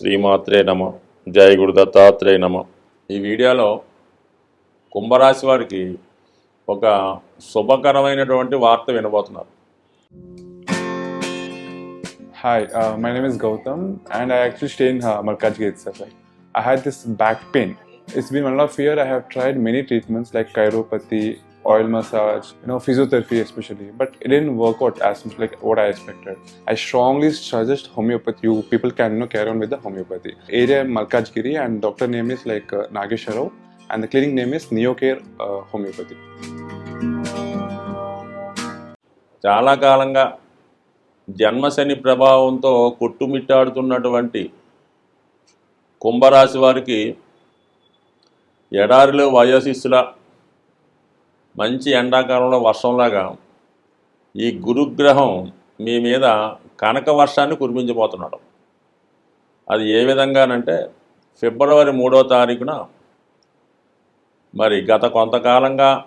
శ్రీమాత్రే నమ. జయ గురు దత్తాత్రేయ నమ. ఈ వీడియోలో కుంభరాశి వారికి ఒక శుభకరమైనటువంటి వార్త వినబోతున్నారు. Hi my name is Gautam and I actually stay in Malkajgiri sir I had this back pain it's been one of year I have tried many treatments like chiropathy oil massage, you know, physiotherapy especially, but it didn't work out as much like what I expected. I strongly suggest homeopathy. You people can you know, carry on with the homeopathy. Area Malkajgiri, and doctor name is like uh, Nagesharov, and the clinic name is Neocare uh, Homeopathy. చాలా కాలంగా జన్మశని ప్రభావంతో కొట్టుమిట్టాడుతున్నటువంటి కుంభరాశి వారికి ఎడారిలో వయోశిస్సుల మంచి ఎండాకాలంలో వర్షంలాగా ఈ గురుగ్రహం మీ మీద కనక వర్షాన్ని కురిపించబోతున్నాడు. అది ఏ విధంగానంటే ఫిబ్రవరి మూడో తారీఖున మరి గత కొంతకాలంగా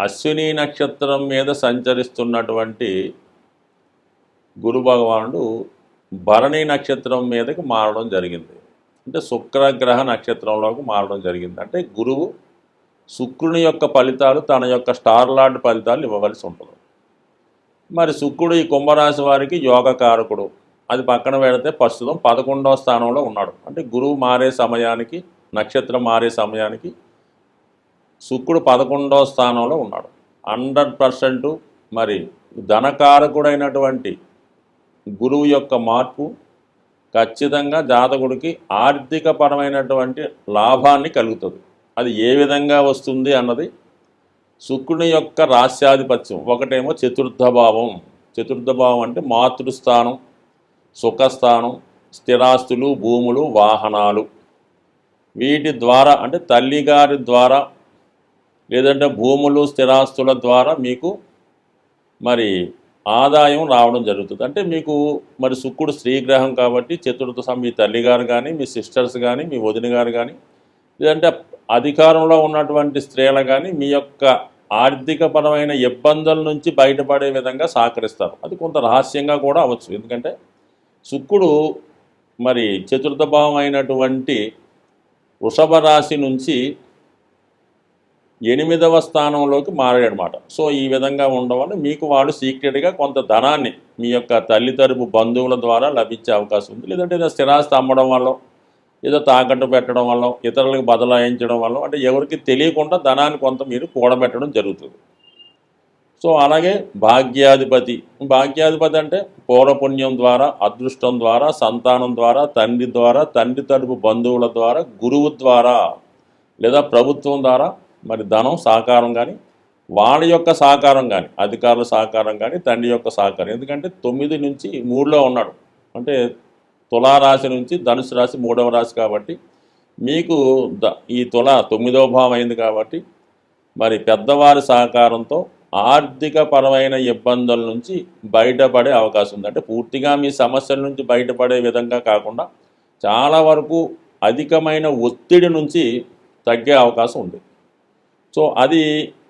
అశ్విని నక్షత్రం మీద సంచరిస్తున్నటువంటి గురు భగవానుడు భరణి నక్షత్రం మీదకి మారడం జరిగింది. అంటే శుక్రగ్రహ నక్షత్రంలోకి మారడం జరిగింది. అంటే గురువు శుక్రుని యొక్క ఫలితాలు తన యొక్క స్టార్ లార్డ్ ఫలితాలు ఇవ్వవలసి ఉంటుంది. మరి శుక్రుడు ఈ కుంభరాశి వారికి యోగకారకుడు. అది పక్కన పెడితే ప్రస్తుతం పదకొండవ స్థానంలో ఉన్నాడు. అంటే గురువు మారే సమయానికి నక్షత్రం మారే సమయానికి శుక్రుడు పదకొండవ స్థానంలో ఉన్నాడు. హండ్రెడ్ పర్సెంట్ మరి ధనకారకుడైనటువంటి గురువు యొక్క మార్పు ఖచ్చితంగా జాతకుడికి ఆర్థికపరమైనటువంటి లాభాన్ని కలుగుతుంది. అది ఏ విధంగా వస్తుంది అన్నది శుక్రుని యొక్క రాస్యాధిపత్యం ఒకటేమో చతుర్థ భావం చతుర్థ భావం అంటే మాతృస్థానం సుఖస్థానం స్థిరాస్తులు భూములు వాహనాలు. వీటి ద్వారా అంటే తల్లిగారి ద్వారా లేదంటే భూములు స్థిరాస్తుల ద్వారా మీకు మరి ఆదాయం రావడం జరుగుతుంది. అంటే మీకు మరి శుక్రుడు స్త్రీగ్రహం కాబట్టి చతుర్థ మీ తల్లిగారు కానీ మీ సిస్టర్స్ కానీ మీ వదిన గారు కానీ లేదంటే అధికారంలో ఉన్నటువంటి స్త్రీలు కానీ మీ యొక్క ఆర్థికపరమైన ఇబ్బందుల నుంచి బయటపడే విధంగా సహకరిస్తారు. అది కొంత రహస్యంగా కూడా అవ్వచ్చు. ఎందుకంటే శుక్రుడు మరి చతుర్థ భావం అయినటువంటి వృషభ రాశి నుంచి ఎనిమిదవ స్థానంలోకి మారాడనమాట సో ఈ విధంగా ఉండడం వల్ల మీకు వాళ్ళు సీక్రెట్గా కొంత ధనాన్ని మీ యొక్క తల్లి తరపు బంధువుల ద్వారా లభించే అవకాశం ఉంది. లేదంటే స్థిరాస్తి అమ్మడం వల్ల ఏదో తాకట్టు పెట్టడం వల్ల ఇతరులకు బదలాయించడం వల్ల అంటే ఎవరికి తెలియకుండా ధనాన్ని కొంత మీరు కూడబెట్టడం జరుగుతుంది. సో అలాగే భాగ్యాధిపతి. భాగ్యాధిపతి అంటే పూర్వపుణ్యం ద్వారా అదృష్టం ద్వారా సంతానం ద్వారా తండ్రి ద్వారా తండ్రి తరపు బంధువుల ద్వారా గురువు ద్వారా లేదా ప్రభుత్వం ద్వారా మరి ధనం సహకారం కానీ వాళ్ళ యొక్క సహకారం కానీ అధికారుల సహకారం కానీ తండ్రి యొక్క సహకారం. ఎందుకంటే తొమ్మిది నుంచి మూడులో ఉన్నాడు. అంటే తులారాశి నుంచి ధనుసు రాశి మూడవ రాశి కాబట్టి మీకు ఈ తుల తొమ్మిదవ భావం అయింది కాబట్టి మరి పెద్దవారి సహకారంతో ఆర్థికపరమైన ఇబ్బందుల నుంచి బయటపడే అవకాశం ఉంది. అంటే పూర్తిగా మీ సమస్యల నుంచి బయటపడే విధంగా కాకుండా చాలా వరకు అధికమైన ఒత్తిడి నుంచి తగ్గే అవకాశం ఉంది. సో అది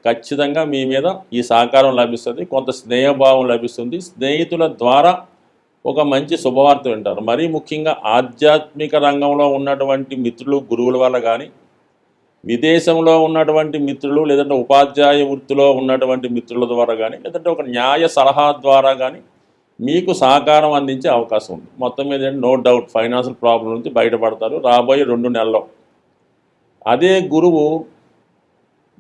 ఖచ్చితంగా మీ మీద ఈ సహకారం లభిస్తుంది. కొంత స్నేహభావం లభిస్తుంది. స్నేహితుల ద్వారా ఒక మంచి శుభవార్త వింటారు. మరీ ముఖ్యంగా ఆధ్యాత్మిక రంగంలో ఉన్నటువంటి మిత్రులు గురువుల వల్ల కానీ విదేశంలో ఉన్నటువంటి మిత్రులు లేదంటే ఉపాధ్యాయ వృత్తిలో ఉన్నటువంటి మిత్రుల ద్వారా కానీ లేదంటే ఒక న్యాయ సలహా ద్వారా కానీ మీకు సహకారం అందించే అవకాశం ఉంది. మొత్తం మీద నో డౌట్ ఫైనాన్షియల్ ప్రాబ్లం నుంచి బయటపడతారు రాబోయే రెండు నెలల్లో అదే గురువు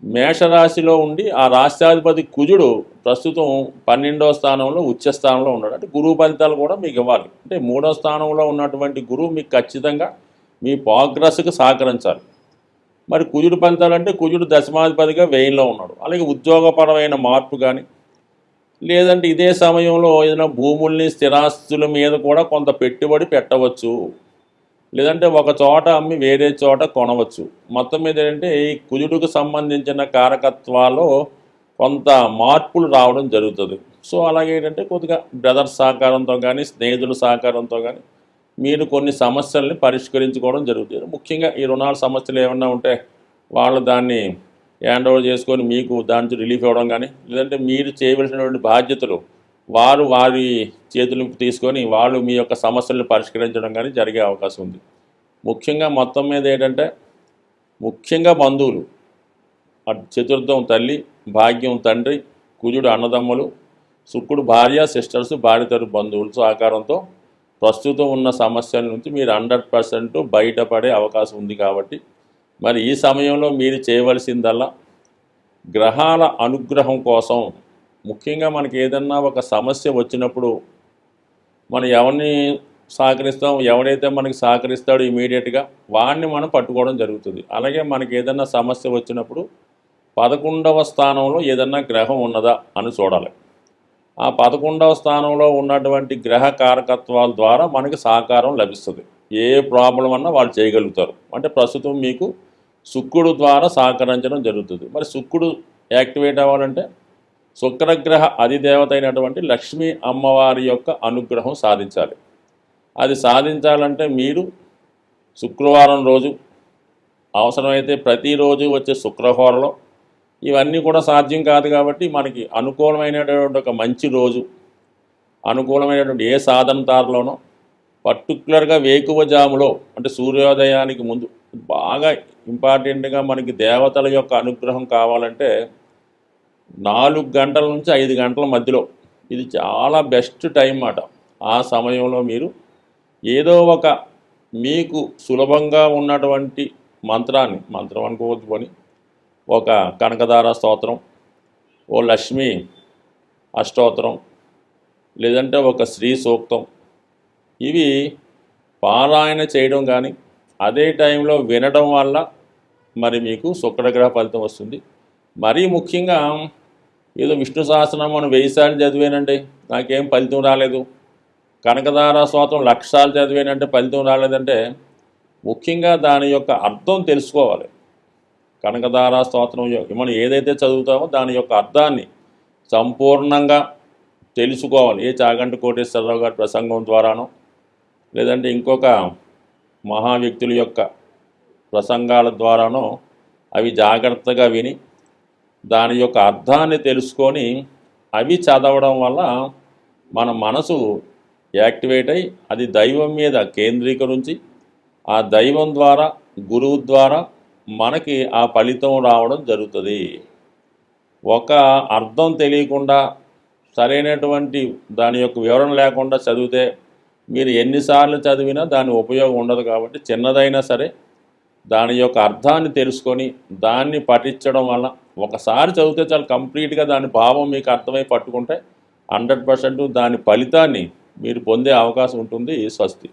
మేషరాశిలో ఉండి ఆ రాష్ట్రాధిపతి కుజుడు ప్రస్తుతం పన్నెండో స్థానంలో ఉచ్చ స్థానంలో ఉన్నాడు. అంటే గురువు ఫలితాలు కూడా మీకు ఇవ్వాలి. అంటే మూడో స్థానంలో ఉన్నటువంటి గురువు మీకు ఖచ్చితంగా మీ ప్రోగ్రెస్కి సహకరించాలి. మరి కుజుడు ఫలితాలు అంటే కుజుడు దశమాధిపతిగా వ్యయంలో ఉన్నాడు. అలాగే ఉద్యోగపరమైన మార్పు కానీ లేదంటే ఇదే సమయంలో ఏదైనా భూముల్ని స్థిరాస్తుల మీద కూడా కొంత పెట్టుబడి పెట్టవచ్చు. లేదంటే ఒక చోట అమ్మి వేరే చోట కొనవచ్చు. మొత్తం మీద ఏంటంటే ఈ కుజుడుకు సంబంధించిన కారకత్వాల్లో కొంత మార్పులు రావడం జరుగుతుంది. సో అలాగే ఏంటంటే కొద్దిగా బ్రదర్స్ సహకారంతో కానీ స్నేహితుల సహకారంతో కానీ మీరు కొన్ని సమస్యల్ని పరిష్కరించుకోవడం జరుగుతుంది. ముఖ్యంగా ఈ రుణాల సమస్యలు ఏమన్నా ఉంటే వాళ్ళు దాన్ని హ్యాండ్ ఓవర్ చేసుకొని మీకు దాని నుంచి రిలీఫ్ ఇవ్వడం కానీ లేదంటే మీరు చేయవలసినటువంటి బాధ్యతలు వారు వారి చేతులు తీసుకొని వాళ్ళు మీ యొక్క సమస్యలను పరిష్కరించడం కానీ జరిగే అవకాశం ఉంది. ముఖ్యంగా మొత్తం మీద ఏంటంటే ముఖ్యంగా బంధువులు చతుర్థం తల్లి భాగ్యం తండ్రి కుజుడు అన్నదమ్ములు శుక్రుడు భార్య సిస్టర్స్ భార్యతరు తరపు సహకారంతో ప్రస్తుతం ఉన్న సమస్యల నుంచి మీరు హండ్రెడ్ పర్సెంట్ బయటపడే అవకాశం ఉంది కాబట్టి మరి ఈ సమయంలో మీరు చేయవలసిందల్లా గ్రహాల అనుగ్రహం కోసం ముఖ్యంగా మనకి ఏదన్నా ఒక సమస్య వచ్చినప్పుడు మనం ఎవరిని సహకరిస్తాం ఎవడైతే మనకి సహకరిస్తాడో ఇమీడియట్గా వాడిని మనం పట్టుకోవడం జరుగుతుంది. అలాగే మనకి ఏదన్నా సమస్య వచ్చినప్పుడు పదకొండవ స్థానంలో ఏదన్నా గ్రహం ఉన్నదా అని చూడాలి. ఆ పదకొండవ స్థానంలో ఉన్నటువంటి గ్రహ కారకత్వాల ద్వారా మనకి సహకారం లభిస్తుంది. ఏ ప్రాబ్లం అన్నా వాళ్ళు చేయగలుగుతారు. అంటే ప్రస్తుతం మీకు శుక్రుడు ద్వారా సహకరించడం జరుగుతుంది. మరి శుక్రుడు యాక్టివేట్ అవ్వాలంటే శుక్రగ్రహ అధిదేవత అయినటువంటి లక్ష్మీ అమ్మవారి యొక్క అనుగ్రహం సాధించాలి. అది సాధించాలంటే మీరు శుక్రవారం రోజు అవసరమైతే ప్రతిరోజు వచ్చే శుక్రహోరలో ఇవన్నీ కూడా సాధ్యం కాదు కాబట్టి మనకి అనుకూలమైనటువంటి ఒక మంచి రోజు అనుకూలమైనటువంటి ఏ సాధన తారలోనో పర్టికులర్గా వేకువజాములో అంటే సూర్యోదయానికి ముందు బాగా ఇంపార్టెంట్గా మనకి దేవతల యొక్క అనుగ్రహం కావాలంటే నాలుగు గంటల నుంచి ఐదు గంటల మధ్యలో. ఇది చాలా బెస్ట్ టైం అన్నమాట ఆ సమయంలో మీరు ఏదో ఒక మీకు సులభంగా ఉన్నటువంటి మంత్రాన్ని మంత్రం అనుకోవద్దు పని ఒక కనకదార స్తోత్రం ఓ లక్ష్మి అష్టోత్తరం లేదంటే ఒక శ్రీ సూక్తం. ఇవి పారాయణ చేయడం కానీ అదే టైంలో వినడం వల్ల మరి మీకు శుక్రగ్రహ ఫలితం వస్తుంది. మరీ ముఖ్యంగా ఏదో విష్ణు సహస్రం మనం వెయ్యి చదివానండి. నాకేం ఫలితం రాలేదు. కనకదార స్తోత్రం లక్షాలు చదివానంటే ఫలితం రాలేదంటే ముఖ్యంగా దాని యొక్క అర్థం తెలుసుకోవాలి. కనకదార స్తోత్రం మనం ఏదైతే చదువుతామో దాని యొక్క అర్థాన్ని సంపూర్ణంగా తెలుసుకోవాలి. ఏ చాగంటి కోటేశ్వరరావు గారి ప్రసంగం ద్వారానో లేదంటే ఇంకొక మహా వ్యక్తుల యొక్క ప్రసంగాల ద్వారానో అవి జాగ్రత్తగా విని దాని యొక్క అర్థాన్ని తెలుసుకొని అవి చదవడం వల్ల మన మనసు యాక్టివేట్ అయి అది దైవం మీద కేంద్రీకరించి ఆ దైవం ద్వారా గురువు ద్వారా మనకి ఆ ఫలితం రావడం జరుగుతుంది. ఒక అర్థం తెలియకుండా సరైనటువంటి దాని యొక్క వివరణ లేకుండా చదివితే మీరు ఎన్నిసార్లు చదివినా దాని ఉపయోగం ఉండదు కాబట్టి చిన్నదైనా సరే దాని యొక్క అర్థాన్ని తెలుసుకొని దాన్ని పఠించడం వల్ల ఒకసారి చదివితే చాలా కంప్లీట్గా దాని భావం మీకు అర్థమై పట్టుకుంటే హండ్రెడ్ పర్సెంట్ దాని ఫలితాన్ని మీరు పొందే అవకాశం ఉంటుంది. స్వస్తి.